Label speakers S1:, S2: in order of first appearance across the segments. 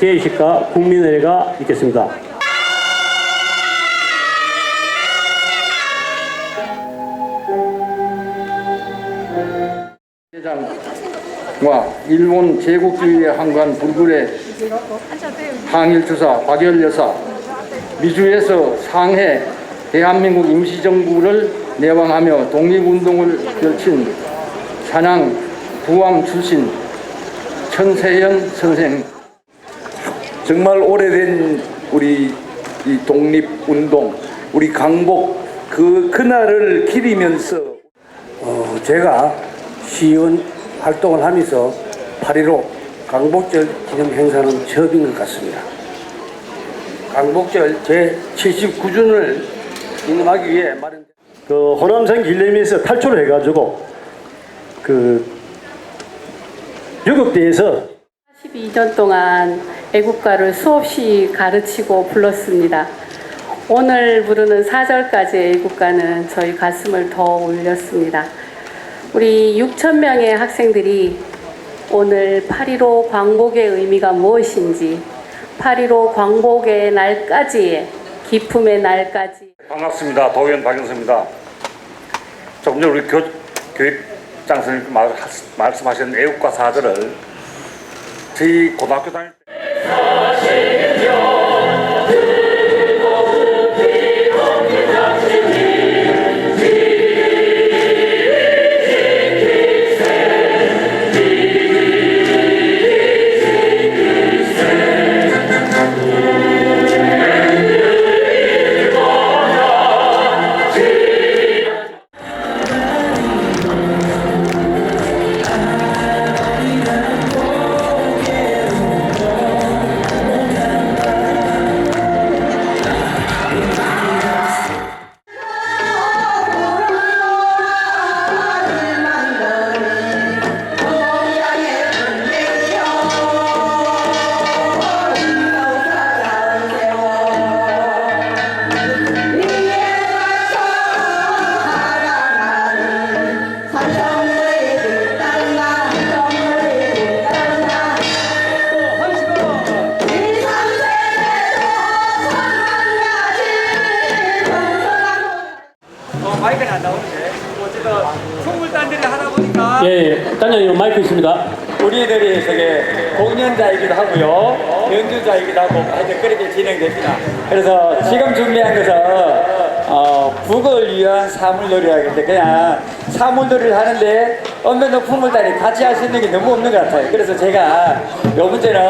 S1: 개의식과 국민의회가 있겠습니다.
S2: 대장과 일본 제국주의의 한관 불굴의 항일투사 박열 여사 미주에서 상해 대한민국 임시정부를 내방하며 독립운동을 펼친 산양 부암 출신 천세현 선생
S3: 정말 오래된 우리 이 독립운동, 우리 강복 그 그날을 기리면서
S1: 어, 제가 시의원 활동을 하면서 8.15 강복절 기념 행사는 처음인 것 같습니다. 강복절 제79주년을 기념하기 위해 마련. 그 호남선 길림에서 탈출을 해가지고 그 유급대에서
S4: 12년 동안 애국가를 수없이 가르치고 불렀습니다. 오늘 부르는 4절까지 애국가는 저희 가슴을 더 울렸습니다. 우리 6천 명의 학생들이 오늘 8.15 광복의 의미가 무엇인지 8.15 광복의 날까지의 기품의 날까지
S5: 반갑습니다. 도의원 박영수입니다. 조금 전에 우리 교, 교육장 선생님 말, 말씀하신 애국가 사절을 저희 고등학교 다닐 때 Христос живе!
S6: 어, 마이크는 안 나오는데. 어쨌든 총물단들이 하다 보니까
S1: 예, 예. 단장님 마이크 있습니다.
S6: 우리들이 저게 공연자이기도 하고요. 연주자이기도 하고 하여튼 그렇게 진행됩니다. 그래서 지금 준비한 것은 어, 북을 위한 사물놀이라는데 그냥 사물놀이를 하는데 엄연도 풍물단이 같이 할 수 있는 게 너무 없는 것 같아요. 그래서 제가 요 문제는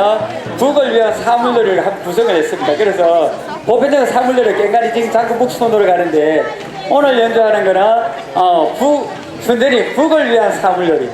S6: 북을 위한 사물놀이를 한 구성을 했습니다. 그래서 보편적인 사물놀이 깽가리 지금 자꾸 북수노를 가는데 오늘 연주하는 거는 어, 북 순전히 북을 위한 사물놀이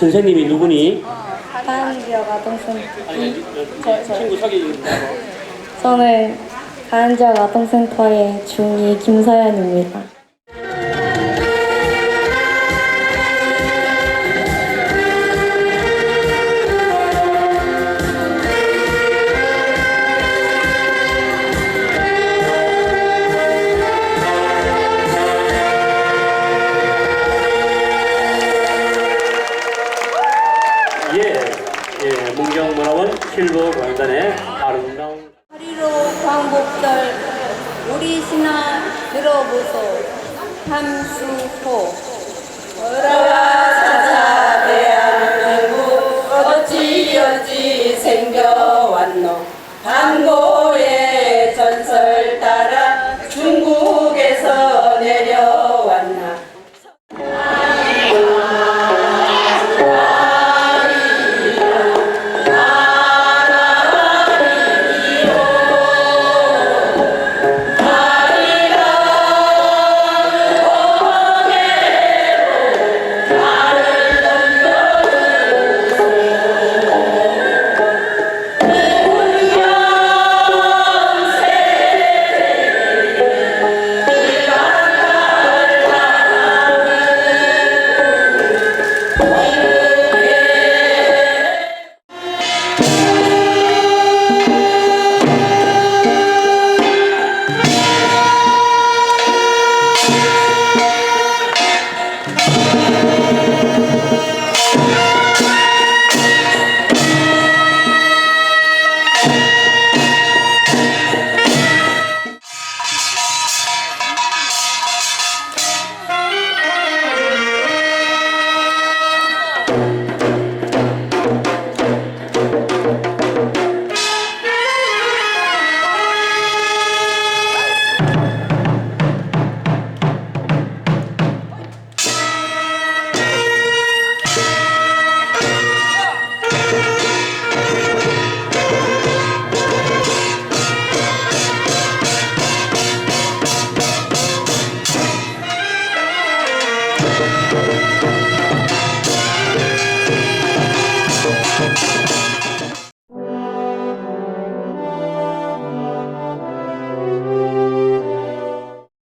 S7: 선생님이 누구니?
S8: 가은지역 아동센터
S7: 저, 저, 친구 좀 하고.
S8: 저는 가은지역 아동센터의 중2 김서연입니다.
S7: 절 우리 신앙 들어보소. 함수호
S9: 어라와 찾아 대하는 국 어찌 어찌 생겨?